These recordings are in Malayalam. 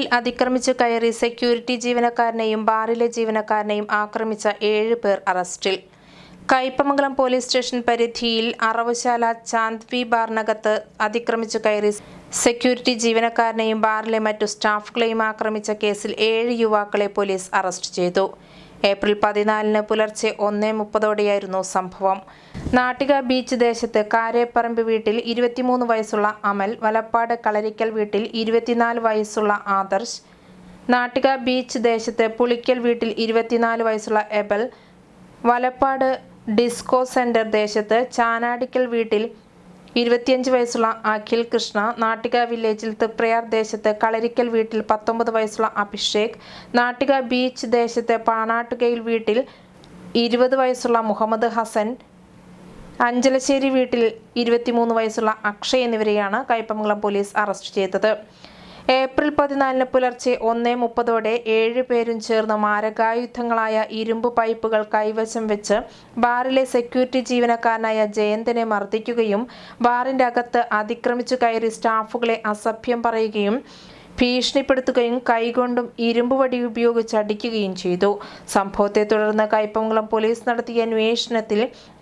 ബാറിൽ അതിക്രമിച്ചു കയറി സെക്യൂരിറ്റി ജീവനക്കാരനെയും ബാറിലെ ജീവനക്കാരനെയും ആക്രമിച്ച ഏഴ് പേർ അറസ്റ്റിൽ. കയ്പമംഗലം പോലീസ് സ്റ്റേഷൻ പരിധിയിൽ അറവുശാല ചാന്ദ്വി ബാറിനകത്ത് അതിക്രമിച്ചു കയറി സെക്യൂരിറ്റി ജീവനക്കാരനെയും ബാറിലെ മറ്റു സ്റ്റാഫുകളെയും ആക്രമിച്ച കേസിൽ ഏഴ് യുവാക്കളെ പോലീസ് അറസ്റ്റ് ചെയ്തു. ഏപ്രിൽ പതിനാലിന് പുലർച്ചെ ഒന്നേ മുപ്പതോടെയായിരുന്നു സംഭവം. നാട്ടിക ബീച്ച് ദേശത്ത് കാരേപ്പറമ്പ് വീട്ടിൽ ഇരുപത്തിമൂന്ന് വയസ്സുള്ള അമൽ വലപ്പാട് കളരിക്കൽ വീട്ടിൽ ഇരുപത്തിനാല് വയസ്സുള്ള ആദർശ് നാട്ടിക ബീച്ച് ദേശത്ത് പുളിക്കൽ വീട്ടിൽ ഇരുപത്തിനാല് വയസ്സുള്ള എബൽ വലപ്പാട് ഡിസ്കോ സെന്റർ ദേശത്ത് ചാനാടിക്കൽ വീട്ടിൽ ഇരുപത്തിയഞ്ച് വയസ്സുള്ള അഖിൽ കൃഷ്ണ നാട്ടിക വില്ലേജിൽ തൃപ്രയാർ ദേശത്ത് കളരിക്കൽ വീട്ടിൽ പത്തൊമ്പത് വയസ്സുള്ള അഭിഷേക് നാട്ടിക ബീച്ച് ദേശത്തെ പാണാട്ടുകയിൽ വീട്ടിൽ ഇരുപത് വയസ്സുള്ള മുഹമ്മദ് ഹസൻ അഞ്ചലശ്ശേരി വീട്ടിൽ ഇരുപത്തിമൂന്ന് വയസ്സുള്ള അക്ഷയ് എന്നിവരെയാണ് കയ്പമംഗലം പോലീസ് അറസ്റ്റ് ചെയ്തത്. ഏപ്രിൽ പതിനാലിന് പുലർച്ചെ ഒന്നേ മുപ്പതോടെ ഏഴ് പേരും ചേർന്ന് മാരകായുധങ്ങളായ ഇരുമ്പ് പൈപ്പുകൾ കൈവശം വെച്ച് ബാറിലെ സെക്യൂരിറ്റി ജീവനക്കാരനായ ജയന്തനെ മർദ്ദിക്കുകയും ബാറിന്റെ അകത്ത് അതിക്രമിച്ചു കയറി സ്റ്റാഫുകളെ അസഭ്യം പറയുകയും ഭീഷണിപ്പെടുത്തുകയും കൈകൊണ്ടും ഇരുമ്പ് വടി ഉപയോഗിച്ച് അടിക്കുകയും ചെയ്തു. സംഭവത്തെ തുടർന്ന് കൈപ്പമംഗലം പോലീസ് നടത്തിയ അന്വേഷണത്തിൽ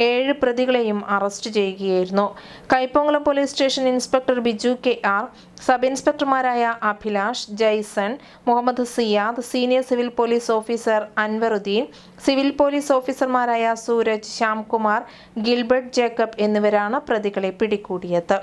ഏഴ് പ്രതികളെയും അറസ്റ്റ് ചെയ്യുകയായിരുന്നു. Kaipamangalam police station inspector Biju K R sub ഇൻസ്പെക്ടർമാരായ Abhilash Jaison Muhammad Siyad senior civil police officer Anwaruddin civil police ഓഫീസർമാരായ സൂരജ് ശ്യാംകുമാർ ഗിൽബർട്ട് ജേക്കബ് എന്നിവരാണ് പ്രതികളെ പിടികൂടിയത്.